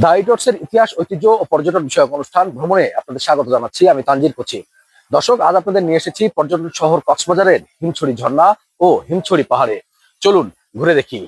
দাইটসের ইতিহাস, ঐতিহ্য ও পর্যটন বিষয়ক অনুষ্ঠান ভ্রমণে আপনাদের স্বাগত জানাচ্ছি। আমি তানজির কোচি। দর্শক, আজ আপনাদের নিয়ে এসেছি পর্যটন শহর কক্সবাজারের হিমছড়ি ঝর্ণা ও হিমছড়ি পাহাড়ে। চলুন ঘুরে দেখি।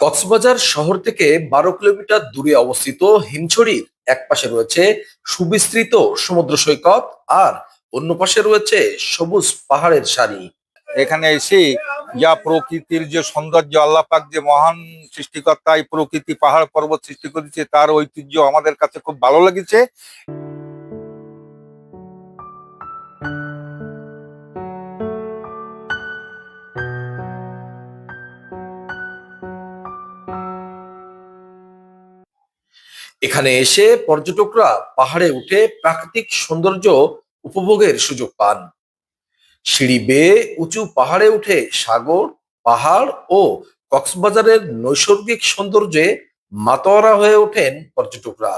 কক্সবাজার শহর থেকে বারো কিলোমিটার দূরে অবস্থিত হিমছড়ির এক পাশে রয়েছে সুবিস্তৃত সমুদ্র সৈকত আর অন্য পাশে রয়েছে সবুজ পাহাড়ের সারি। এখানে এসে যা প্রকৃতির যে সৌন্দর্য আল্লাহ পাক যে মহান সৃষ্টিকর্তা এই প্রকৃতি পাহাড় পর্বত সৃষ্টি করেছে, তার ঐতিহ্য আমাদের কাছে খুব ভালো লেগেছে। এখানে এসে পর্যটকরা পাহাড়ে উঠে প্রাকৃতিক সৌন্দর্য উপভোগের সুযোগ পান। সিঁড়ি বেয়ে উঁচু পাহাড়ে উঠে সাগর, পাহাড় ও কক্সবাজারের নৈসর্গিক সৌন্দর্যে মাতোয়ারা হয়ে ওঠেন পর্যটকরা।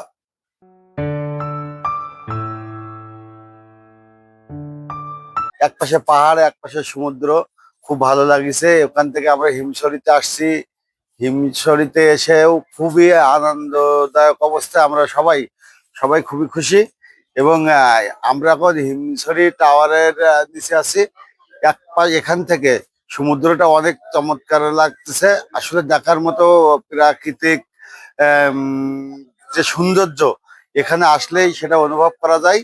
এক পাশে পাহাড় এক পাশে সমুদ্র। খুব ভালো লাগিছে। ওখান থেকে আমরা হিমছড়িতে আসছি। হিমছড়িতে এসেও খুবই আনন্দদায়ক অবস্থায় আমরা সবাই সবাই খুবই খুশি এবং আমরা এখন হিমছড়ি টাওয়ারের নিচে আছি। এক পা, এখান থেকে সমুদ্রটা অনেক চমৎকার লাগতেছে। আসলে দেখার মতো প্রাকৃতিক যে সৌন্দর্য এখানে আসলেই সেটা অনুভব করা যায়।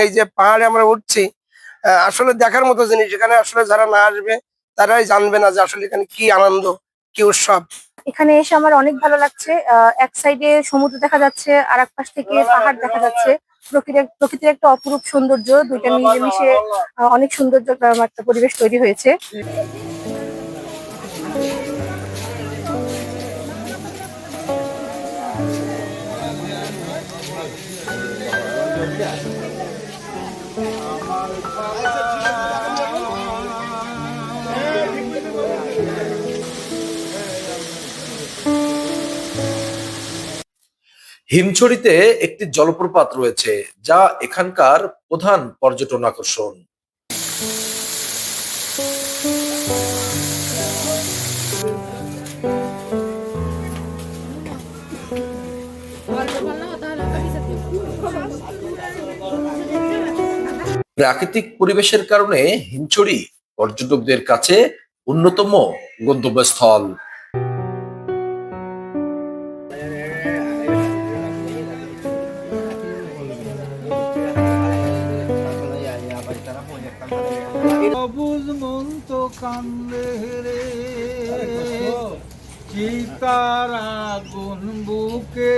এই যে পাহাড়ে আমরা উঠছি আসলে দেখার মতো জিনিস। এখানে আসলে যারা না আসবে, তারাই জানবে না যে আসলে এখানে কি আনন্দ, কি উৎসব। এখানে এসে আমার অনেক ভালো লাগছে। এক সাইডে সমুদ্র দেখা যাচ্ছে আর এক পাশ থেকে পাহাড় দেখা যাচ্ছে। প্রকৃতির একটা অপরূপ সৌন্দর্য, দুইটা মিলেমিশে অনেক সৌন্দর্য একটা পরিবেশ তৈরি হয়েছে। হিমছড়িতে একটি জলপ্রপাত রয়েছে যা এখানকার প্রধান পর্যটন আকর্ষণ। প্রাকৃতিক পরিবেশের কারণে হিমছড়ি পর্যটকদের কাছে অন্যতম গন্তব্যস্থল। চিতার আগুন বুকে